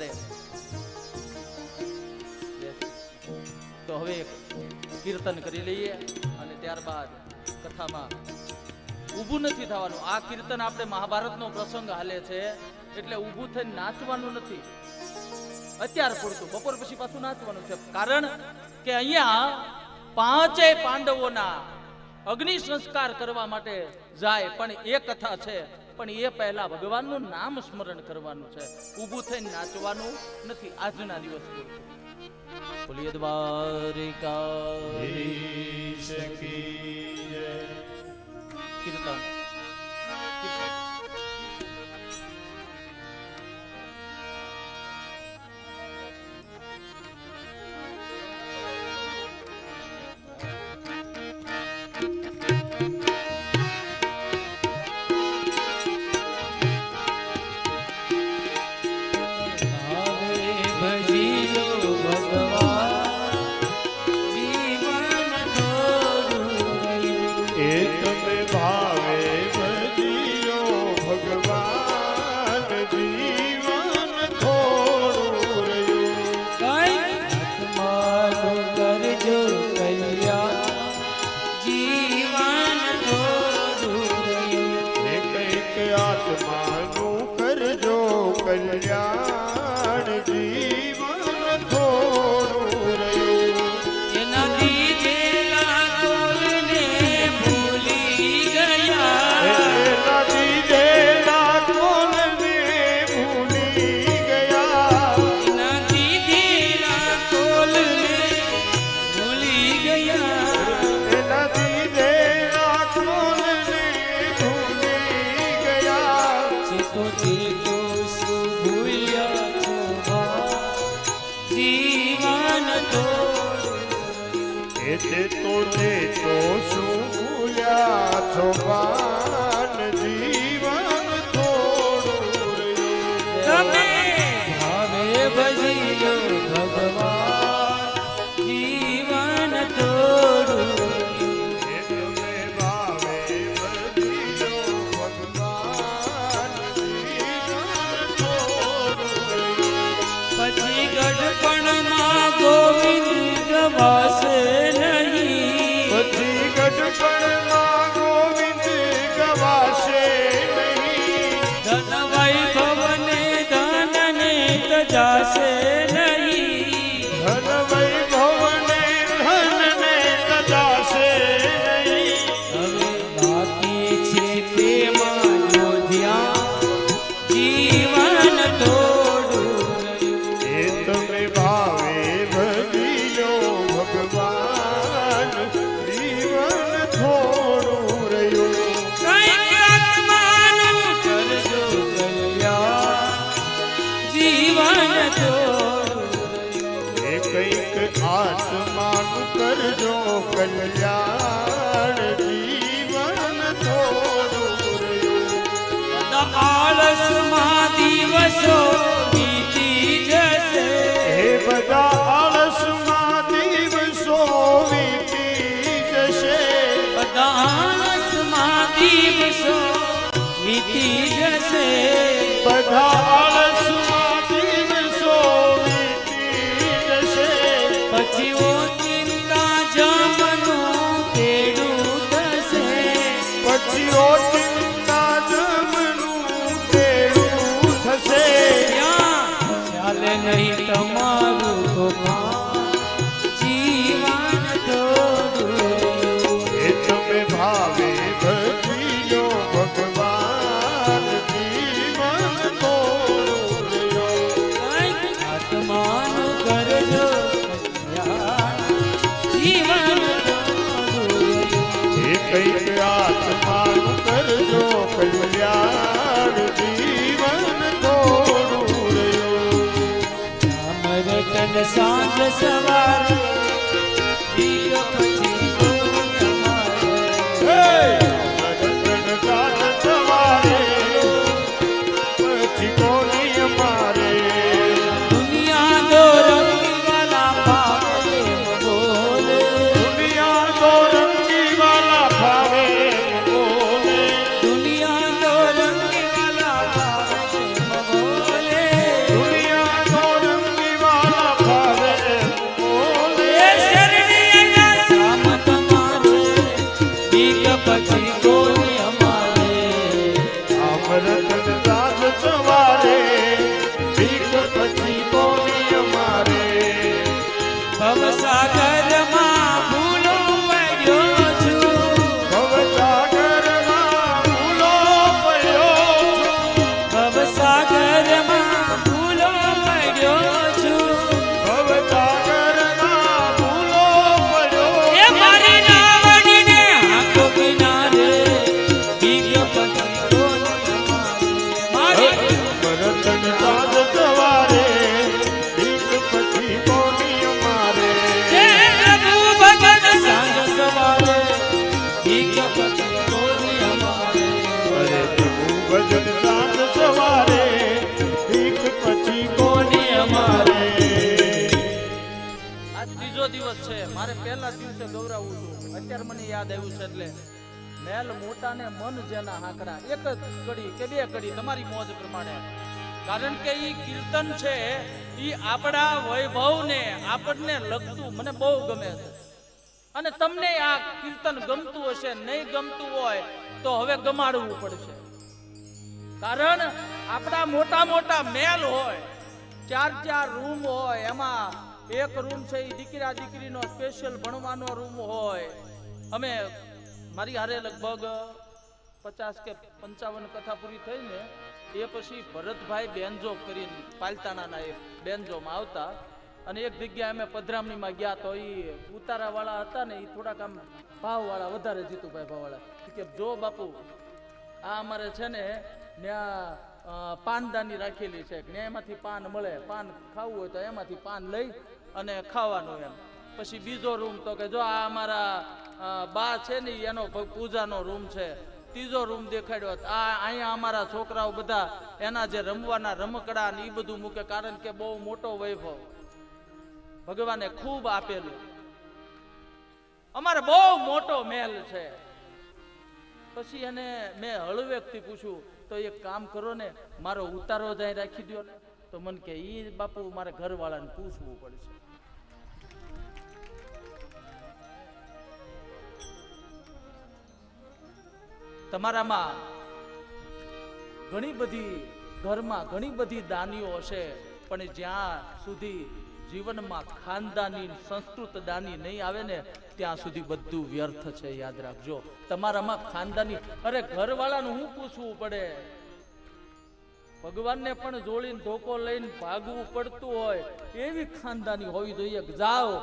તમારે તો હવે કીર્તન કરી લઈએ અને ત્યારબાદ કથામાં ઊભું નથી થવાનું. આ કીર્તન આપણે મહાભારતનો પ્રસંગ હાલે છે, એટલે ઊભું થઈને નાચવાનું નથી. અત્યાર પૂરતું, બપોર પછી પાછું નાચવાનું છે. કારણ કે અહીંયા પાંચેય પાંડવોના અગ્નિ સંસ્કાર કરવા માટે જાય, પણ એ કથા છે. પણ એ પહેલા ભગવાનનું નામ સ્મરણ કરવાનું છે. ઊભું થઈને નાચવાનું નથી. આજના દિવસ બોલીએ દ્વારિકા. કીર્તન. એટલે તો તે તો શું ભૂલ્યા છો બા? sim કલ્યાણ જીવન થોડું આળસમાં દિવસો વીતી જશે. હે બધા આળસમાં દિવસો બધા સાંજ સવારે દીયો પછી ભવસાગર પહેલા દિવસે ગૌરાવું છું. અત્યારે મને યાદ આવ્યું છે એટલે મેલ મોટા ને મન જેના હાકડા એક જ કડી કે બે કડી, તમારી મોજ પ્રમાણે. કારણ કે ઈ કીર્તન છે, ઈ આપણા વૈભવને, આપણને લગતું, મને બહુ ગમે છે. અને તમને આ કીર્તન ગમતું હશે, નહીં ગમતું હોય, તો હવે ગમાડવું પડશે. કારણ આપણા મોટા મોટા મેલ હોય, ચાર ચાર રૂમ હોય, એમાં એક રૂમ છે એ દીકરા દીકરીનો સ્પેશિયલ ભણવાનો રૂમ હોય. અમે મારી હારે લગભગ પચાસ કે પંચાવન કથા પૂરી થઈ ને એ પછી ભરતભાઈ બેનજો કરીને પાલતાણાના એ બેનજોમાં આવતા. અને એક જગ્યાએ અમે પધરામણીમાં ગયા તો એ ઉતારાવાળા હતા ને એ થોડાક આમ ભાવવાળા, વધારે જીતુભાઈ ભાવવાળા. કે, જો બાપુ, આ અમારે છે ને ત્યાં પાનદાની રાખેલી છે. ને એમાંથી પાન મળે. પાન ખાવું હોય તો એમાંથી પાન લઈ અને ખાવાનું એમ. પછી બીજો રૂમ તો કે જો આ અમારા બા છે ને એનો પૂજાનો રૂમ છે. ત્રીજો રૂમ દેખાડ્યો આ અહીંયા અમારા છોકરાઓ બધા એના જે રમવાના રમકડા ને એ બધું મૂકે કારણ કે બહુ મોટો વૈભવ. ભગવાને ખૂબ આપેલું. અમારે બહુ મોટો મહેલ છે. પછી એને મેં હળવેકથી પૂછ્યું, તો એક કામ કરો ને, મારો ઉતારો જાય રાખી દો ને. તો મને કે ઈ બાપુ મારે ઘરવાળાને પૂછવું પડશે. તમારામાં ઘણી બધી ઘરમાં ઘણી બધી દાનીઓ હશે, પણ જ્યાં સુધી જીવનમાં ખાનદાની સંસ્કૃત દાની નહીં આવે ને, ત્યાં સુધી બધું વ્યર્થ છે, યાદ રાખજો. તમારામાં ખાનદાની અરે ઘરવાળાનું હું પૂછવું પડે? ભગવાનને પણ જોડીને ધોકો લઈને ભાગવું પડતું હોય એવી ખાનદાની હોવી જોઈએ. જાઓ.